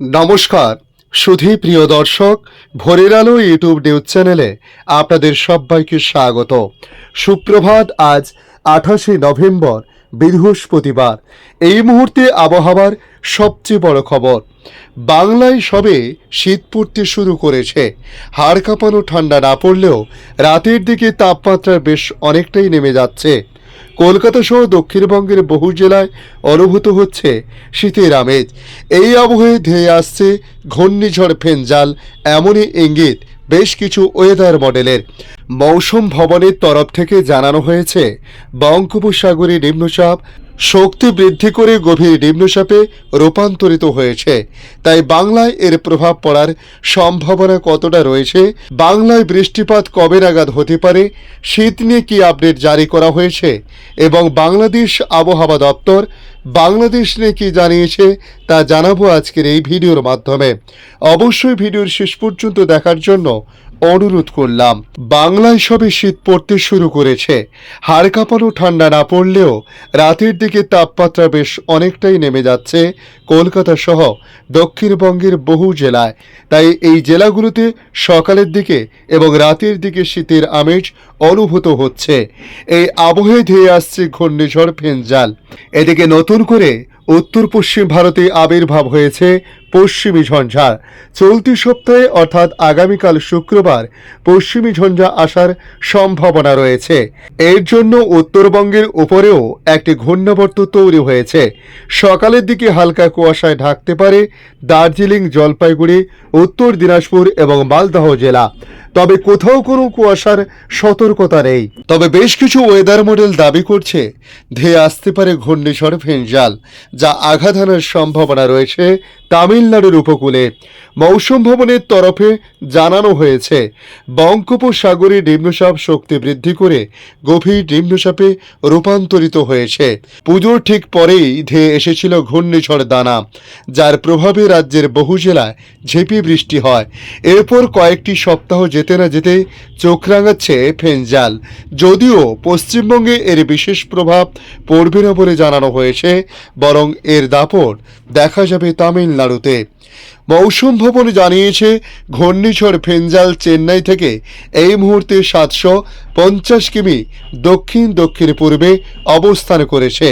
নমস্কার, সুধী প্রিয় দর্শক, ভোরের আলো ইউটিউব নিউজ চ্যানেলে আপনাদের সবাইকে স্বাগত। সুপ্রভাত, আজ আঠাশে নভেম্বর, বৃহস্পতিবার। এই মুহূর্তে আবহাওয়ার সবচেয়ে বড় খবর বাংলায় সবে শীত পড়তে শুরু করেছে। হাড় কাঁপানো ঠান্ডা না পড়লেও রাতের দিকে তাপমাত্রা বেশ অনেকটাই নেমে যাচ্ছে। কলকাতা সহ দক্ষিণবঙ্গের বহু জেলায় অনুভূত হচ্ছে শীতের আমেজ। এই আবহে ধেয়ে আসছে ঘূর্ণিঝড় ফেনজাল, এমনই ইঙ্গিত বেশ কিছু ওয়েদার মডেলের মৌসুম ভবনের তরফ থেকে জানানো হয়েছে, বঙ্গোপসাগরে নিম্নচাপ শক্তি বৃদ্ধি করে গভীর নিম্নচাপে রূপান্তরিত হয়েছে। তাই বাংলায় এর প্রভাব পড়ার সম্ভাবনা কতটা রয়েছে, বাংলায় বৃষ্টিপাত কবে নাগাদ হতে পারে, শীত নিয়ে কি আপডেট জারি করা হয়েছে, এবং বাংলাদেশ আবহাওয়া দপ্তর বাংলাদেশ নিয়ে কি জানিয়েছে তা জানাব আজকের এই ভিডিওর মাধ্যমে। অবশ্যই ভিডিওর শেষ পর্যন্ত দেখার জন্য অনুরোধ করলাম। বাংলায় সবে শীত পড়তে শুরু করেছে। হাড় কাঁপানো ঠান্ডা না পড়লেও রাতের দিকে তাপমাত্রা বেশ অনেকটাই নেমে যাচ্ছে কলকাতা সহ দক্ষিণবঙ্গের বহু জেলায়। তাই এই জেলাগুলোতে সকালের দিকে এবং রাতের দিকে শীতের আমেজ অনুভূত হচ্ছে। এই আবহে ধেয়ে আসছে ঘূর্ণিঝড় ফেনজাল। এদিকে নতুন করে উত্তর পশ্চিম ভারতে আবির্ভাব হয়েছে পশ্চিমী ঝঞ্ঝা। চলতি সপ্তাহে অর্থাৎ আগামীকাল শুক্রবার পশ্চিমী ঝঞ্ঝা আসার সম্ভাবনা রয়েছে। এর জন্য উত্তরবঙ্গের উপরেও একটি ঘূর্ণাবর্ত তৈরি হয়েছে। সকালের দিকে হালকা কুয়াশায় ঢাকতে পারে দার্জিলিং, জলপাইগুড়ি, উত্তর দিনাজপুর এবং মালদহ জেলা। তবে কোথাও কোনো কুয়াশার সতর্কতা নেই। তবে বেশ কিছু ওয়েদার মডেল দাবি করছে, ধেয়ে আসতে পারে ঘূর্ণিঝড় ফেনজাল যা আঘাত হানার সম্ভাবনা রয়েছে তামিলনাড়ুর উপকূলে। মৌসুম ভবনের তরফে জানানো হয়েছে, বঙ্গোপসাগরে নিম্নচাপ শক্তি বৃদ্ধি করে গভীর নিম্নচাপে রূপান্তরিত হয়েছে। পুজোর ঠিক পরেই ধেয়ে এসেছিল ঘূর্ণিঝড় দানা, যার প্রভাবে রাজ্যের বহু জেলায় ঝেঁপি বৃষ্টি হয়। এরপর কয়েকটি সপ্তাহ যেতে না যেতে চোখ রাঙাচ্ছে ফেনজাল। যদিও পশ্চিমবঙ্গে এর বিশেষ প্রভাব পড়বে না বলে জানানো হয়েছে, বরং এর দাপট দেখা যাবে তামিলনাড়ুতে। মৌসুম ভবন জানিয়েছে, ঘূর্ণিঝড় ফেঞ্জাল চেন্নাই থেকে এই মুহূর্তে সাতশো পঞ্চাশ কিমি দক্ষিণ দক্ষিণ পূর্বে অবস্থান করেছে।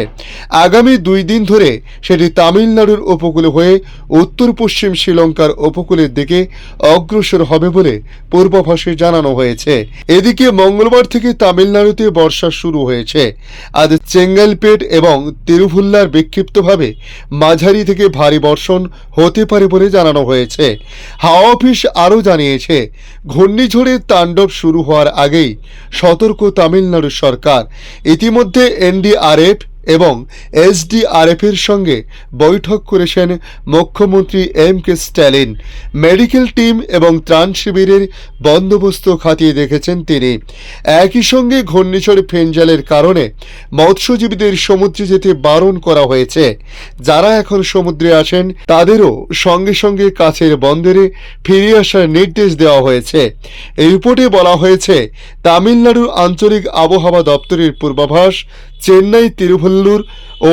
আগামী দুই দিন ধরে সেটি তামিলনাড়ুর উপকূলে হয়ে উত্তর পশ্চিম শ্রীলঙ্কার উপকূলের দিকে অগ্রসর হবে বলে পূর্বাভাসে জানানো হয়েছে। এদিকে মঙ্গলবার থেকে তামিলনাড়ুতে বর্ষা শুরু হয়েছে। আজ চেঙ্গালপেট এবং তিরুভুল্লার বিক্ষিপ্তভাবে মাঝারি থেকে ভারী বর্ষণ হতে পারে বলে জানানো হয়েছে। হাওয়া অফিস আরও জানিয়েছে ঘূর্ণিঝড়ের তাণ্ডব শুরু হওয়ার আগেই সতর্ক তামিলনাড়ু সরকার। ইতিমধ্যে এনডিআরএফ এবং এসডিআরএফ এর সঙ্গে বৈঠক করেছেন মুখ্যমন্ত্রী M K Stalin. Medical team এবং ত্রাণ শিবিরের বন্দোবস্ত খাতিয়ে দেখেছেন তিনি। একই সঙ্গে ঘূর্ণিঝড় ফেনজালের কারণে মৎস্যজীবীদের সমুদ্রে যেতে বারণ করা হয়েছে। যারা এখন সমুদ্রে আছেন, তাদেরও সঙ্গে সঙ্গে কাছের বন্দরে ফিরে আসার নির্দেশ দেওয়া হয়েছে। রিপোর্টে বলা হয়েছে তামিলনাড়ুর আঞ্চলিক আবহাওয়া দপ্তরের পূর্বাভাস চেন্নাই তিরুভল্লুর ও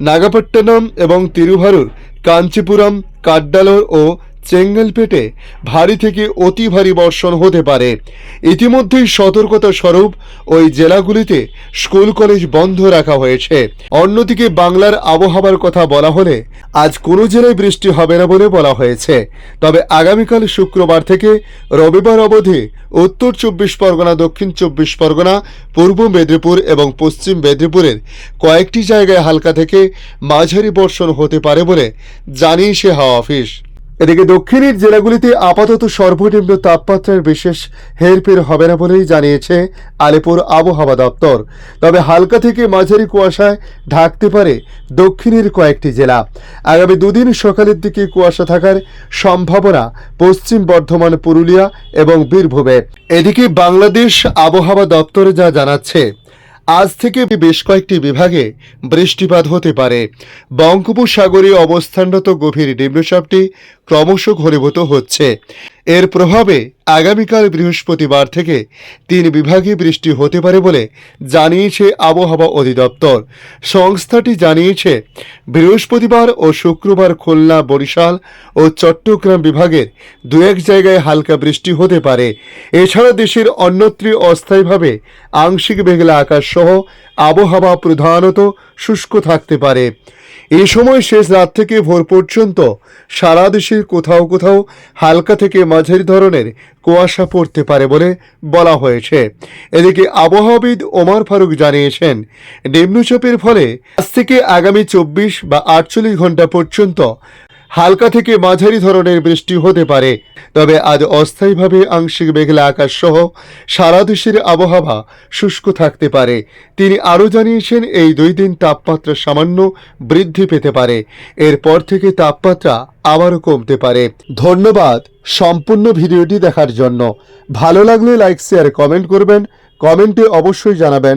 নাগাপট্টনম এবং তিরুভারুর কাঞ্চিপুরম কাড্ডালোর ও চেঙ্গলপেটে ভারী থেকে অতি ভারী বর্ষণ হতে পারে। ইতিমধ্যেই সতর্কতা স্বরূপ ওই জেলাগুলিতে স্কুল কলেজ বন্ধ রাখা হয়েছে। অন্যদিকে বাংলার আবহাওয়ার কথা বলা হলে আজ কোনো জেলায় বৃষ্টি হবে না বলে বলা হয়েছে। তবে আগামীকাল শুক্রবার থেকে রবিবার অবধি উত্তর চব্বিশ পরগনা, দক্ষিণ চব্বিশ পরগনা, পূর্ব মেদিনীপুর এবং পশ্চিম মেদিনীপুরের কয়েকটি জায়গায় হালকা থেকে মাঝারি বর্ষণ হতে পারে বলে জানিয়েছে হাওয়া অফিস। এদিকে দক্ষিণের জেলাগুলিতে আপাতত সর্বনিম্ন তাপমাত্রার বিশেষ হেরফের হবে না বলেই জানিয়েছে আলিপুর আবহাওয়া দপ্তর। তবে হালকা থেকে মাঝারি কুয়াশায় ঢাকতে পারে দক্ষিণের কয়েকটি জেলা। আগামী দুদিন সকালের দিকে কুয়াশা থাকার সম্ভাবনা পশ্চিম বর্ধমান, পুরুলিয়া এবং বীরভূমে। এদিকে বাংলাদেশ আবহাওয়া দপ্তর যা জানাচ্ছে আজ থেকে বেশ কয়েকটি বিভাগে বৃষ্টিপাত হতে পারে। বঙ্গোপসাগরে অবস্থানরত গভীর নিম্নচাপটি ক্রমশ ঘনীভূত হচ্ছে। এর প্রভাবে আগামীকাল বৃহস্পতিবার থেকে তিন বিভাগে বৃষ্টি হতে পারে বলে জানিয়েছে আবহাওয়া অধিদপ্তর। সংস্থাটি জানিয়েছে, বৃহস্পতিবার ও শুক্রবার খুলনা, বরিশাল ও চট্টগ্রাম বিভাগের দু এক জায়গায় হালকা বৃষ্টি হতে পারে। এছাড়া দেশের অন্যত্র অস্থায়ীভাবে আংশিক মেঘলা আকাশ সহ আবহাওয়া প্রধানত শুষ্ক থাকতে পারে। এই সময় শেষ রাত থেকে ভোর পর্যন্ত সারা দেশের কোথাও কোথাও হালকা থেকে মাঝারি ধরনের কুয়াশা পড়তে পারে বলে বলা হয়েছে। এদিকে আবহাওয়াবিদ ওমর ফারুক জানিয়েছেন, নিম্নচাপের ফলে আজ থেকে আগামী চব্বিশ বা আটচল্লিশ ঘণ্টা পর্যন্ত হালকা থেকে মাঝারি ধরনের বৃষ্টি হতে পারে। তবে আজ অস্থায়ীভাবে আংশিক মেঘলা আকাশ সহ সারা দেশের আবহাওয়া শুষ্ক থাকতে পারে। তিনি আরও জানিয়েছেন, এই দুই দিন তাপমাত্রা সামান্য বৃদ্ধি পেতে পারে। এরপর থেকে তাপমাত্রা আবারও কমতে পারে। ধন্যবাদ সম্পূর্ণ ভিডিওটি দেখার জন্য। ভালো লাগলে লাইক, শেয়ার, কমেন্ট করবেন। কমেন্টে অবশ্যই জানাবেন